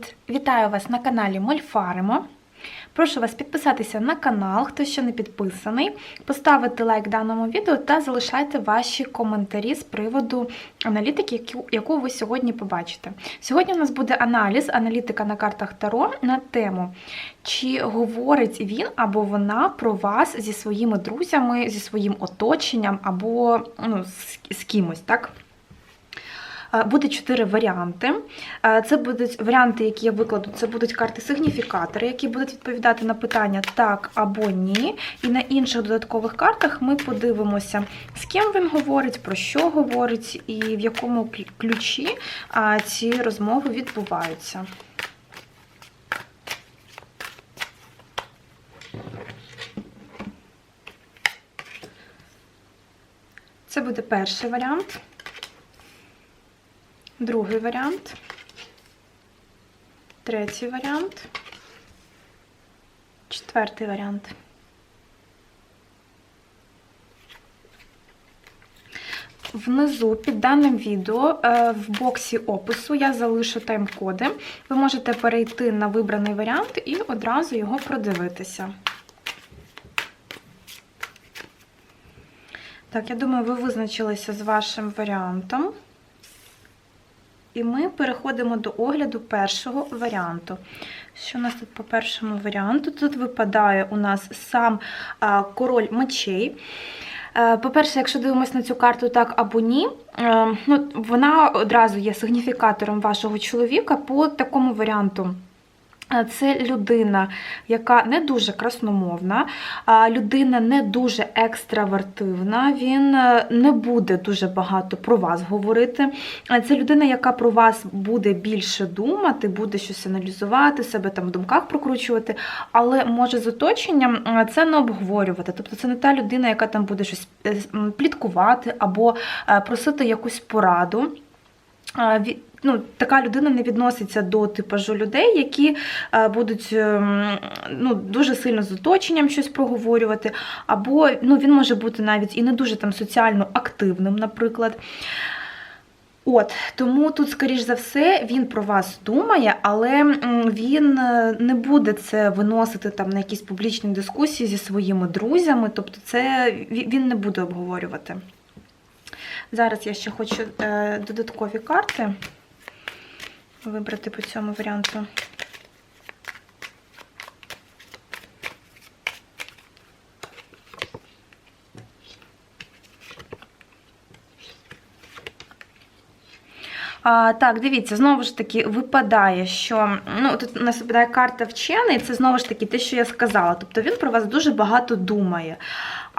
Привіт! Вітаю вас на каналі Мольфаримо. Прошу вас підписатися на канал, хто ще не підписаний, поставити лайк даному відео та залишайте ваші коментарі з приводу аналітики, яку- ви сьогодні побачите. Сьогодні у нас буде аналіз, аналітика на картах Таро на тему, чи говорить він або вона про вас зі своїми друзями, зі своїм оточенням або ну, з кимось, так? Е, Буде чотири варіанти. Е, Це будуть варіанти, які я викладу. Це будуть карти-сигніфікатори, які будуть відповідати на питання так або ні. І на інших додаткових картах ми подивимося, з ким він говорить, про що говорить, і в якому ключі ці розмови відбуваються. Це буде перший варіант. Другий варіант. Третій варіант. Четвертий варіант. Внизу під даним відео е, в боксі опису я залишу тайм-коди. Ви можете перейти на вибраний варіант і одразу його продивитися. Так, я думаю, ви визначилися з вашим варіантом. І ми переходимо до огляду першого варіанту. Що у нас тут по першому варіанту? Тут випадає у нас сам король мечей. Е, По-перше, якщо дивимося на цю карту так або ні, е, ну, вона одразу є сигніфікатором вашого чоловіка по такому варіанту. Це людина, яка не дуже красномовна, людина не дуже екстравертивна. Він е, не буде дуже багато про вас говорити. Це людина, яка про вас буде більше думати, буде щось аналізувати, себе там в думках прокручувати, але може з оточенням е, це не обговорювати. Тобто це не та людина, яка там буде щось е, пліткувати або просити якусь пораду. Ну, така людина не відноситься до типажу людей, які е, будуть ем, ну, дуже сильно з оточенням щось проговорювати, або ну, він може бути навіть і не дуже там соціально активним, наприклад. От, тому тут, скоріш за все, він про вас думає, але він е, не буде це виносити там на якісь публічні дискусії зі своїми друзями, тобто це він не буде обговорювати. Зараз я ще хочу е, додаткові карти вибрати по цьому варіанту. А, так, дивіться, знову ж таки, випадає, що ну, тут у нас випадає карта вчений, це знову ж таки те, що я сказала. Тобто він про вас дуже багато думає.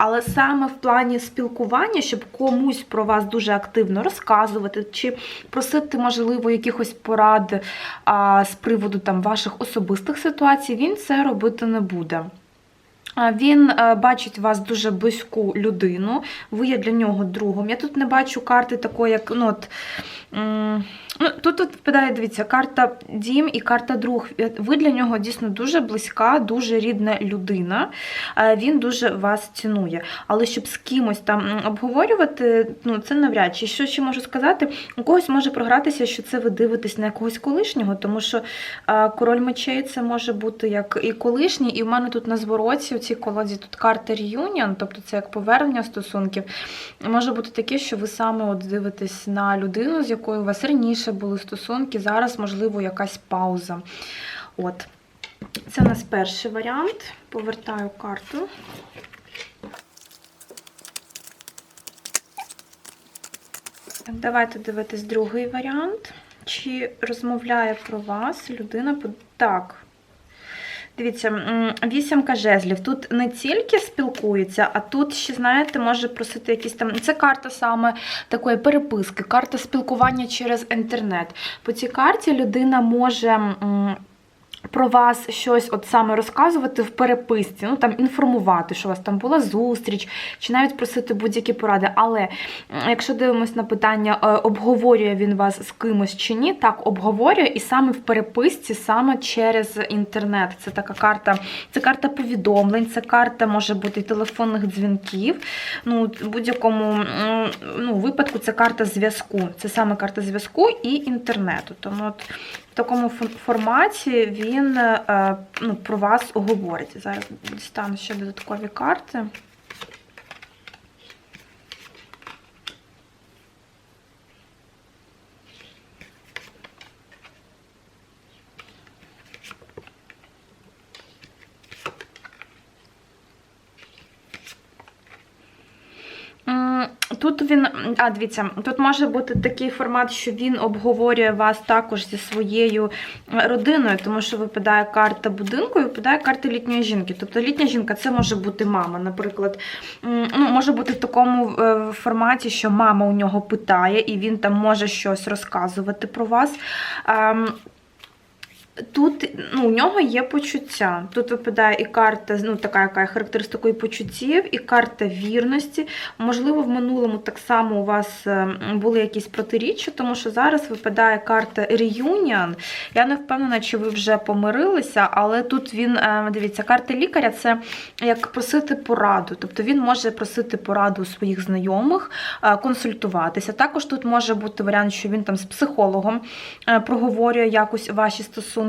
Але саме в плані спілкування, щоб комусь про вас дуже активно розказувати, чи просити, можливо, якихось порад а, з приводу там, ваших особистих ситуацій, він це робити не буде. Він е, бачить вас дуже близьку людину, ви є для нього другом. Я тут не бачу карти такої, як ну, от, ну, тут, тут впадає, дивіться, карта дім і карта друг. Е, Ви для нього дійсно дуже близька, дуже рідна людина. Е, Він дуже вас цінує. Але щоб з кимось там обговорювати, ну це навряд чи. Що ще можу сказати? У когось може програтися, що це ви дивитесь на якогось колишнього, тому що король мечей це може бути як і колишній, і в мене тут на звороті у цій колоді тут карта реюніон, тобто це як повернення стосунків. Може бути таке, що ви саме от дивитесь на людину, з якою у вас раніше були стосунки, зараз, можливо, якась пауза. От. Це у нас перший варіант. Повертаю карту. Давайте дивитись другий варіант. Чи розмовляє про вас людина? Так. Дивіться, вісімка жезлів. Тут не тільки спілкується, а тут ще, знаєте, може просити якісь там. Це карта саме такої переписки, карта спілкування через інтернет. По цій карті людина може. Про вас щось от саме розказувати в переписці, ну там інформувати, що у вас там була зустріч, чи навіть просити будь-які поради. Але якщо дивимось на питання, е, обговорює він вас з кимось чи ні, так обговорює і саме в переписці, саме через інтернет. Це така карта, це карта повідомлень, це карта може бути і телефонних дзвінків. Ну, в будь-якому ну, випадку це карта зв'язку. Це саме карта зв'язку і інтернету. Тому от в такому форматі він е, ну, про вас говорить. Зараз дістану ще додаткові карти. М, Тут він, а дивіться, тут може бути такий формат, що він обговорює вас також зі своєю е, родиною, тому що випадає карта будинку і випадає карта літньої жінки. Тобто літня жінка це може бути мама, наприклад. Ну, може бути в такому е, форматі, що мама у нього питає, і він там може щось розказувати про вас. Тут ну, у нього є почуття. Тут випадає і карта, ну, така, яка є характеристикою почуттів, і карта вірності. Можливо, в минулому так само у вас е, були якісь протиріччя, тому що зараз випадає карта Reunion. Я не впевнена, чи ви вже помирилися, але тут він, е, дивіться, карта лікаря це як просити пораду. Тобто він може просити пораду у своїх знайомих, е, консультуватися. Також тут може бути варіант, що він там з психологом проговорює якось ваші стосунки.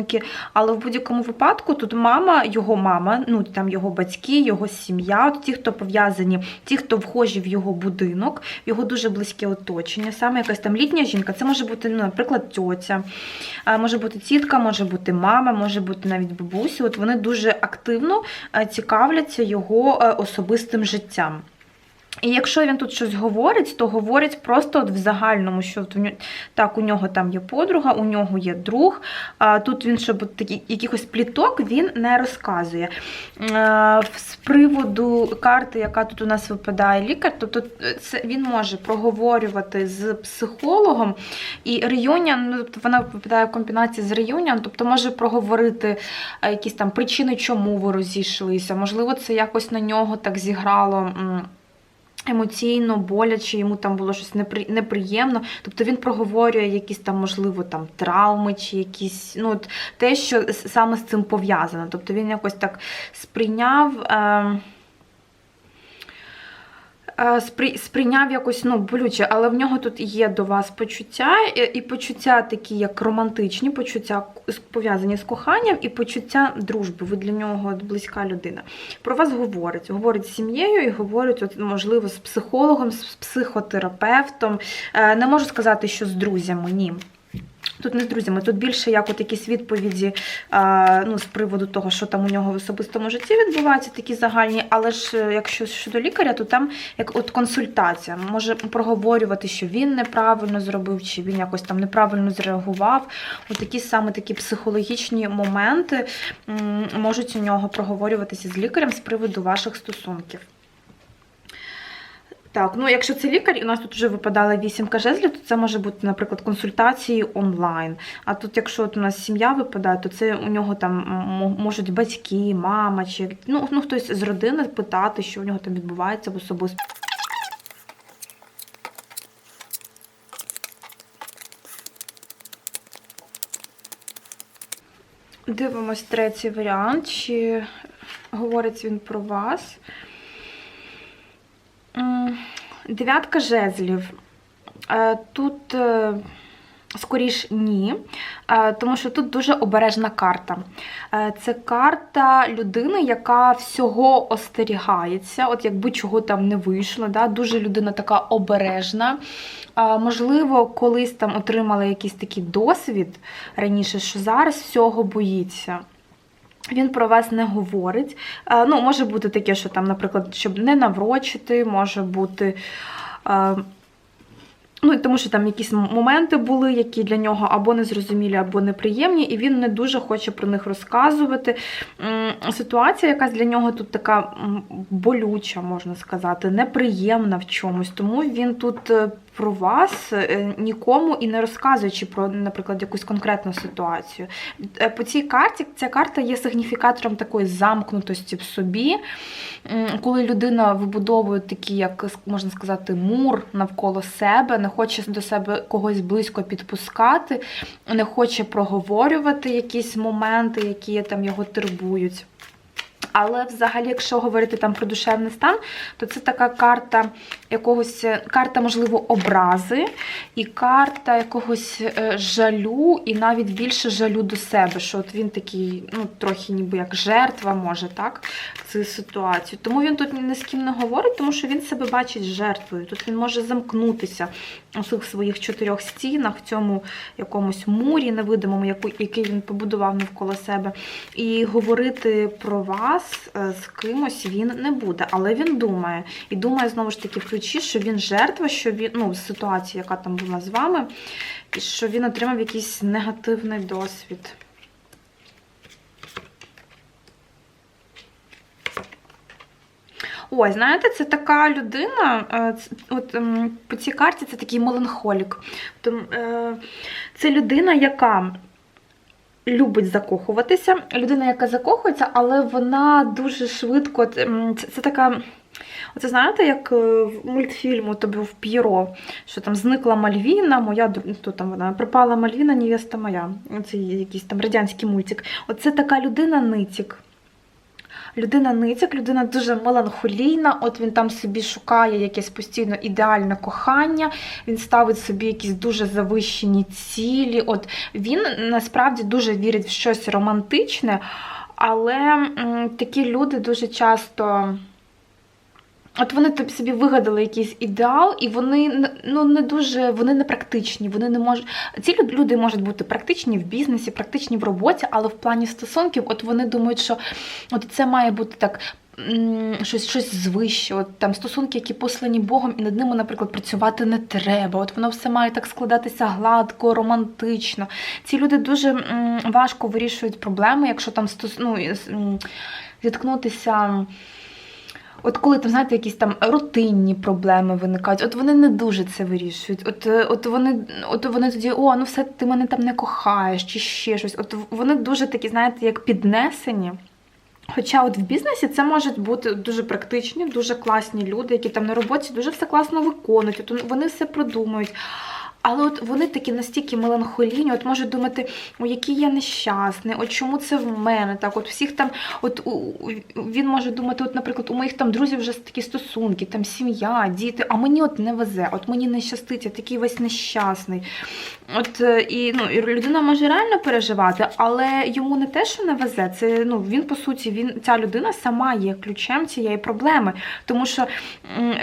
Але в будь-якому випадку тут мама, його мама, ну там його батьки, його сім'я, от ті, хто пов'язані, ті, хто вхожі в його будинок, в його дуже близьке оточення, саме якась там літня жінка, це може бути, ну, наприклад, тьотя, може бути тітка, може бути мама, може бути навіть бабуся. От вони дуже активно е, цікавляться його е, особистим життям. І якщо він тут щось говорить, то говорить просто от в загальному, що так, у нього там є подруга, у нього є друг. А тут він, щоб такі якихось пліток він не розказує. Е, З приводу карти, яка тут у нас випадає лікар, тобто це він може проговорювати з психологом. І реюніон, ну, тобто вона випадає в комбінації з реюніон, тобто може проговорити е, якісь там причини, чому ви розійшлися. Можливо, це якось на нього так зіграло. Емоційно, боляче, йому там було щось непри- неприємно. Тобто він проговорює якісь там, можливо, там травми чи якісь, ну, от те, що саме з цим пов'язано. Тобто він якось так сприйняв. Е- сприйняв якось ну, болюче, але в нього тут є до вас почуття, і, почуття такі, як романтичні, почуття пов'язані з коханням, і почуття дружби. Ви для нього близька людина. Про вас говорить. Говорить з сім'єю і говорить, от, можливо, з психологом, з психотерапевтом. Е, Не можу сказати, що з друзями, ні. Тут не з друзями, тут більше як от якісь відповіді а, ну, з приводу того, що там у нього в особистому житті відбувається, такі загальні. Але ж е, якщо щодо лікаря, то там як от консультація може проговорювати, що він неправильно зробив, чи він якось там неправильно зреагував. От такі саме такі психологічні моменти можуть у нього проговорюватися з лікарем з приводу ваших стосунків. Так, ну якщо це лікар, і у нас тут вже випадала вісімка жезлів, то це може бути, наприклад, консультації онлайн. А тут, якщо от у нас сім'я випадає, то це у нього там можуть батьки, мама, чи ну, ну хтось з родини питати, що у нього там відбувається в особистому. Дивимось третій варіант, чи говорить він про вас. Дев'ятка жезлів. Е, Тут е, скоріш ні, е, тому що тут дуже обережна карта. Це карта людини, яка всього остерігається, от якби чого там не вийшло. Да? Дуже людина така обережна. Можливо, колись там отримала якийсь такий досвід раніше, що зараз всього боїться. Він про вас не говорить. Е, Ну, може бути таке, що там, наприклад, щоб не наврочити, може бути. е, Ну, тому що там якісь моменти були, які для нього або незрозумілі, або неприємні, і він не дуже хоче про них розказувати. Ситуація якась для нього тут така болюча, можна сказати, неприємна в чомусь. Тому він тут е, про вас е, нікому і не розказуючи про, наприклад, якусь конкретну ситуацію. Е, По цій карті ця карта є сигніфікатором такої замкнутості в собі, коли людина вибудовує такий, як можна сказати, мур навколо себе, не хоче до себе когось близько підпускати, не хоче проговорювати якісь моменти, які там його турбують. Але взагалі, якщо говорити там про душевний стан, то це така карта якогось, карта, можливо, образи, і карта якогось е, жалю, і навіть більше жалю до себе. Що от він такий, ну, трохи ніби як жертва, може, так, цю ситуацію. Тому він тут ні з ким не говорить, тому що він себе бачить жертвою. Тут він може замкнутися у своїх чотирьох стінах, в цьому якомусь мурі невидимому, який він побудував навколо себе. І говорити про вас е, з кимось він не буде, але він думає. І думає знову ж таки в ключі, що він жертва, що він ну, з ситуації, яка там була з вами, і що він отримав якийсь негативний досвід. Ой, знаєте, це така людина, е, от ем, по цій карті це такий меланхолік. Е, Це людина, яка любить закохуватися. Людина, яка закохується, але вона дуже швидко. ем, Це, така. Оце знаєте, як е, в мультфільму тобі в П'єро, що там зникла Мальвіна, моя дру- хто там вона пропала Мальвіна, невеста моя. Це якийсь там радянський мультик. Оце така людина ницік. Людина ницяк, людина дуже меланхолійна, от він там собі шукає якесь постійно ідеальне кохання, він ставить собі якісь дуже завищені цілі. От він насправді дуже вірить в щось романтичне, але м, такі люди дуже часто. От вони тобі собі вигадали якийсь ідеал, і вони ну не дуже вони не практичні. Вони не можуть. Ці люди можуть бути практичні в бізнесі, практичні в роботі, але в плані стосунків, от вони думають, що от це має бути так. Щось щось звище, от там стосунки, які послані Богом, і над ними, наприклад, працювати не треба. От воно все має так складатися гладко, романтично. Ці люди дуже м, важко вирішують проблеми, якщо там стос... ну, зіткнутися. От коли там, знаєте, якісь там рутинні проблеми виникають, от вони не дуже це вирішують. От, е, от вони, от вони тоді, о, ну все, ти мене там не кохаєш, чи ще щось. От вони дуже такі, знаєте, як піднесені. Хоча от в бізнесі це можуть бути дуже практичні, дуже класні люди, які там на роботі дуже все класно виконують, от вони все продумують. Але от вони такі настільки меланхолійні, от можуть думати, о, який я нещасний, от чому це в мене так? От всіх там, от у- він може думати, от, наприклад, у моїх там друзів вже такі стосунки, там сім'я, діти, а мені от не везе, от мені не щастить, я такий весь нещасний. От е, і ну, і людина може реально переживати, але йому не те, що не везе, це ну він по суті, він ця людина сама є ключем цієї проблеми, тому що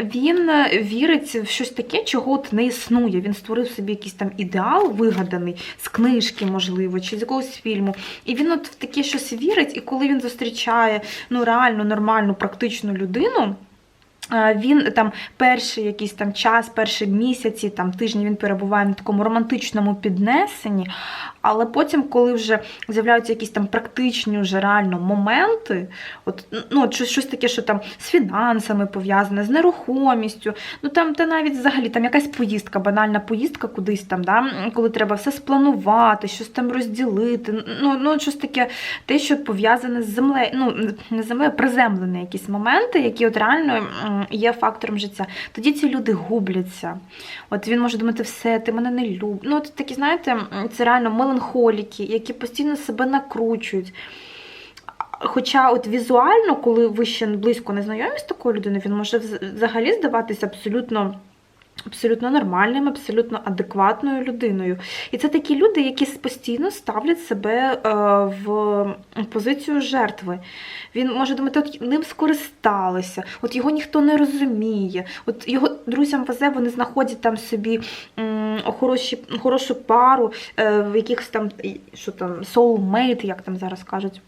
він е, вірить в щось таке, чого от не існує. Він створив собі якийсь там ідеал вигаданий з книжки, можливо, чи з якогось фільму. І він от в таке щось вірить, і коли він зустрічає ну реально нормальну практичну людину. Він там перший якийсь там час, перші місяці, там тижні він перебуває на такому романтичному піднесенні, але потім, коли вже з'являються якісь там практичні вже реально моменти, от ну щось, щось таке, що там з фінансами пов'язане, з нерухомістю, ну там та навіть взагалі там якась поїздка, банальна поїздка кудись там, да, коли треба все спланувати, щось там розділити. Ну, ну щось таке, те, що пов'язане з землею, ну не землею, приземлені якісь моменти, які от реально є фактором життя. Тоді ці люди губляться. От він може думати, все, ти мене не любиш. Ну, от такі, знаєте, це реально меланхоліки, які постійно себе накручують. Хоча, от візуально, коли ви ще близько не знайомі з такою людиною, він може взагалі здаватися абсолютно. Абсолютно нормальним, абсолютно адекватною людиною. І це такі люди, які постійно ставлять себе е, в позицію жертви. Він може думати, от ним скористалися, от його ніхто не розуміє. От його друзям везе, вони знаходять там собі хороші, хорошу пару, е, в якихось там що там soulmate, як там зараз кажуть.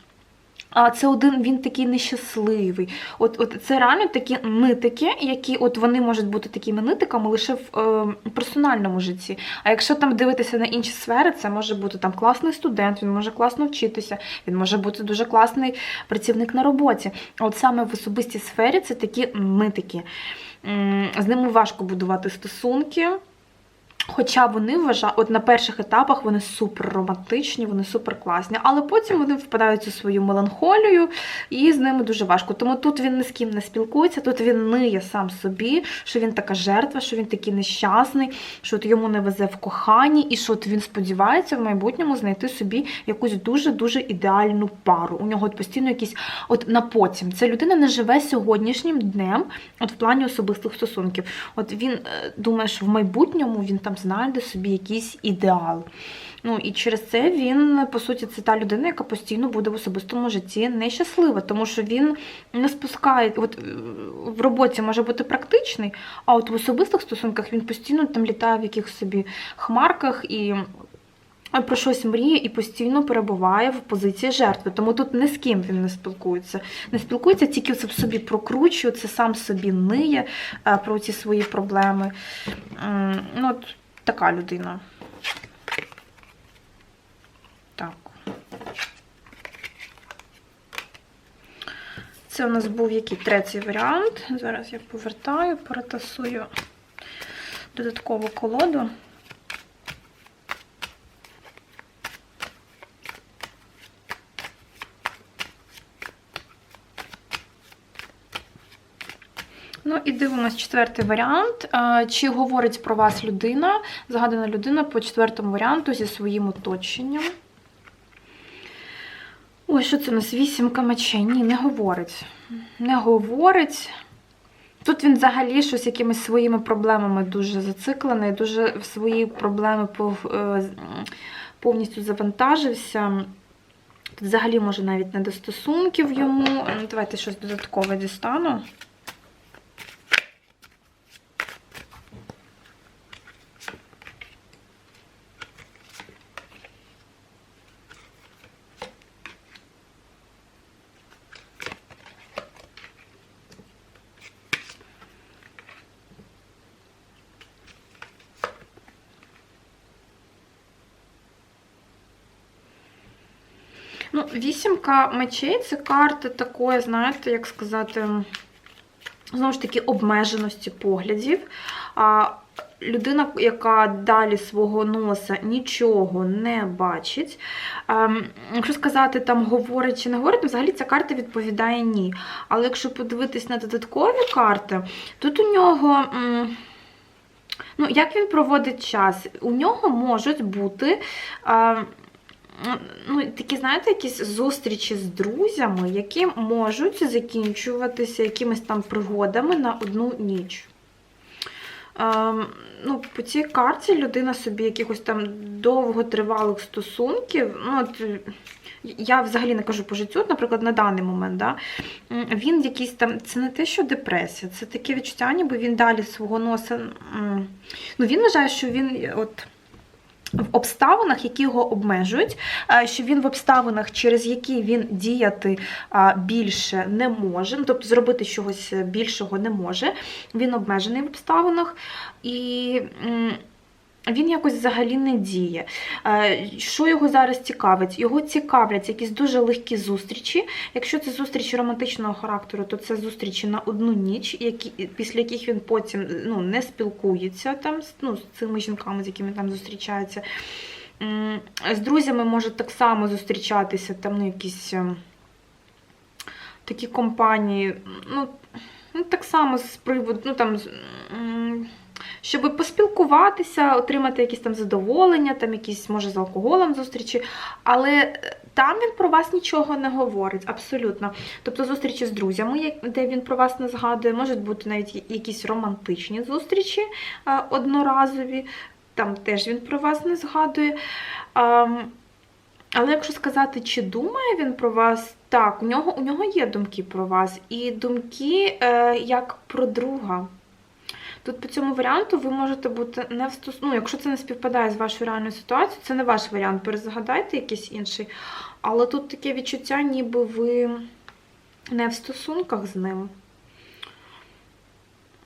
А це один він такий нещасливий. От, от це реально такі нитики, які от вони можуть бути такими нитиками лише в е, персональному житті. А якщо там дивитися на інші сфери, це може бути там класний студент, він може класно вчитися, він може бути дуже класний працівник на роботі. От саме в особистій сфері це такі нитики. З ними важко будувати стосунки. Хоча вони вважають, от на перших етапах вони супер романтичні, вони супер класні, але потім вони впадають у свою меланхолію, і з ними дуже важко. Тому тут він ні з ким не спілкується, тут він ниє сам собі, що він така жертва, що він такий нещасний, що от йому не везе в коханні, і що от він сподівається в майбутньому знайти собі якусь дуже-дуже ідеальну пару. У нього от постійно якісь от на потім. Ця людина не живе сьогоднішнім днем, от в плані особистих стосунків. От він е, думає, що в майбутньому він там знайде собі якийсь ідеал. Ну і через це він, по суті, це та людина, яка постійно буде в особистому житті нещаслива, тому що він не спускає. От е, в роботі може бути практичний, а от в особистих стосунках він постійно там літає в якихось собі хмарках і. Про щось мріє і постійно перебуває в позиції жертви. Тому тут ні з ким він не спілкується. Не спілкується, тільки це в собі прокручує, це сам собі ниє е, про ці свої проблеми. Ну, от така людина. Так. Це у нас був який третій варіант. Зараз я повертаю, перетасую додаткову колоду. Ну і дивимось четвертий варіант. Чи говорить про вас людина, згадана людина по четвертому варіанту зі своїм оточенням? Ой, що це у нас? Вісімка мечей? Ні, не говорить. Не говорить. Тут він взагалі щось якимись своїми проблемами дуже зациклений, дуже в свої проблеми е, повністю завантажився. Тут взагалі, може, навіть не до стосунків йому. Давайте щось додаткове дістану. Ну, вісімка мечей це карта такої, знаєте, як сказати, знову ж таки, обмеженості поглядів. Людина, яка далі свого носа нічого не бачить. Ем, Якщо сказати, там говорить чи не говорить, взагалі ця карта відповідає ні. Але якщо подивитись на додаткові карти, тут у нього. м, Ну, як він проводить час? У нього можуть бути. ем, ну, такі, знаєте, якісь зустрічі з друзями, які можуть закінчуватися якимись там пригодами на одну ніч. Ем, ну, По цій карті людина собі якихось там довготривалих стосунків. ну, от, е, Я взагалі не кажу по життю, наприклад, на даний момент, да, він якийсь там, це не те, що депресія, це таке відчуття, ніби він далі свого носа. Ну, він вважає, що він от в обставинах, які його обмежують, е, що він в обставинах, через які він діяти більше не може, ну, тобто зробити чогось більшого не може. Він обмежений в обставинах і. Він якось взагалі не діє. Е, Що його зараз цікавить? Його цікавлять якісь дуже легкі зустрічі. Якщо це зустрічі романтичного характеру, то це зустрічі на одну ніч, які, після яких він потім ну, не спілкується там, ну, з цими жінками, з якими там зустрічається. З друзями може так само зустрічатися, там ну, якісь ем, такі компанії. Ну, ну, так само з приводу, ну там. Щоб поспілкуватися, отримати якісь там задоволення, там якісь, може, з алкоголем зустрічі, але е, там він про вас нічого не говорить, абсолютно. Тобто зустрічі з друзями, де він про вас не згадує, можуть бути навіть якісь романтичні зустрічі е, одноразові, там теж він про вас не згадує. Але якщо сказати, чи думає він про вас, так, у нього, у нього є думки про вас, і думки е, як про друга. Тут по цьому варіанту ви можете бути не в стос... ну, якщо це не співпадає з вашою реальною ситуацією, це не ваш варіант. Перезагадайте якийсь інший. Але тут таке відчуття, ніби ви не в стосунках з ним.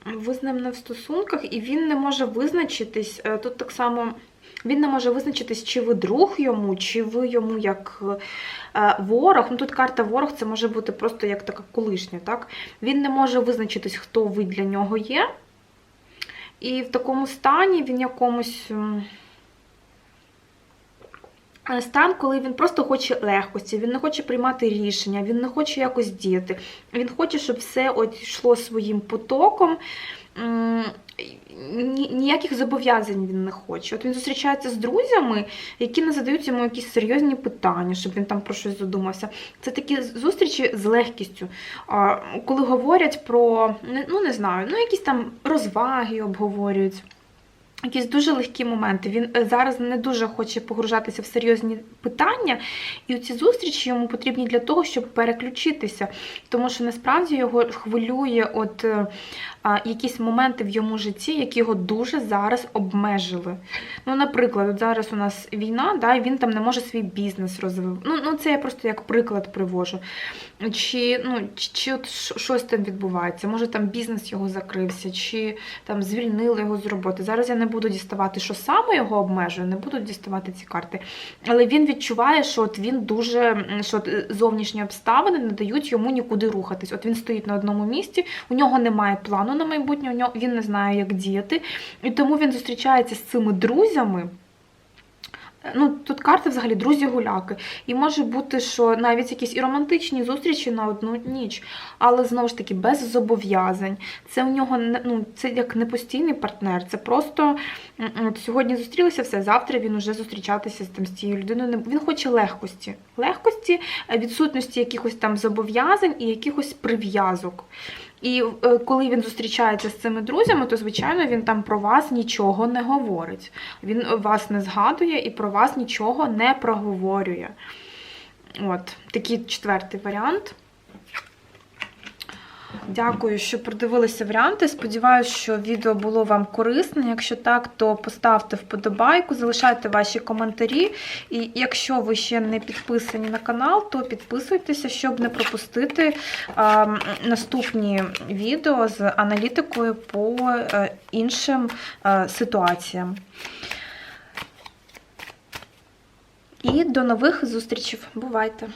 Ви з ним не в стосунках, і він не може визначитись. е, Тут так само він не може визначитись, чи ви друг йому, чи ви йому як е, ворог. Ну тут карта ворог це може бути просто як така колишня, так? Він не може визначитись, хто ви для нього є. І в такому стані він якомусь. е, Стан, коли він просто хоче легкості, він не хоче приймати рішення, він не хоче якось діяти. Він хоче, щоб все от йшло своїм потоком. Ніяких зобов'язань він не хоче. От він зустрічається з друзями, які не задають йому якісь серйозні питання, щоб він там про щось задумався. Це такі зустрічі з легкістю. Коли говорять про, ну не знаю, ну якісь там розваги обговорюють. Якісь дуже легкі моменти. Він е, зараз не дуже хоче погружатися в серйозні питання, і ці зустрічі йому потрібні для того, щоб переключитися. Тому що насправді його хвилює от е, якісь моменти в йому житті, які його дуже зараз обмежили. Ну, наприклад, от зараз у нас війна, да, і він там не може свій бізнес розвивати. Ну, ну це я просто як приклад привожу. Чи, ну, чи, чи от щось там відбувається, може там бізнес його закрився, чи там звільнили його з роботи. Зараз я не буду діставати, що саме його обмежує, не буду діставати ці карти. Але він відчуває, що от він дуже що от е, зовнішні обставини не дають йому нікуди рухатись. От він стоїть на одному місці, у нього немає плану на майбутнє, у нього він не знає, як діяти. І тому він зустрічається з цими друзями. Ну, тут карти взагалі друзі-гуляки. І може бути, що навіть якісь і романтичні зустрічі на одну ніч, але знову ж таки без зобов'язань. Це у нього ну, це як не постійний партнер. Це просто от сьогодні зустрілися все, завтра він уже зустрічатися з там з цією людиною. Він хоче легкості. Легкості, е, відсутності якихось там зобов'язань і якихось прив'язок. І е, коли він зустрічається з цими друзями, то звичайно він там про вас нічого не говорить. Він вас не згадує і про вас нічого не проговорює. От, такий четвертий варіант. Дякую, що продивилися варіанти. Сподіваюся, що відео було вам корисне. Якщо так, то поставте вподобайку, залишайте ваші коментарі. І якщо ви ще не підписані на канал, то підписуйтеся, щоб не пропустити м, наступні відео з аналітикою по е, іншим е, ситуаціям. І до нових зустрічей. Бувайте!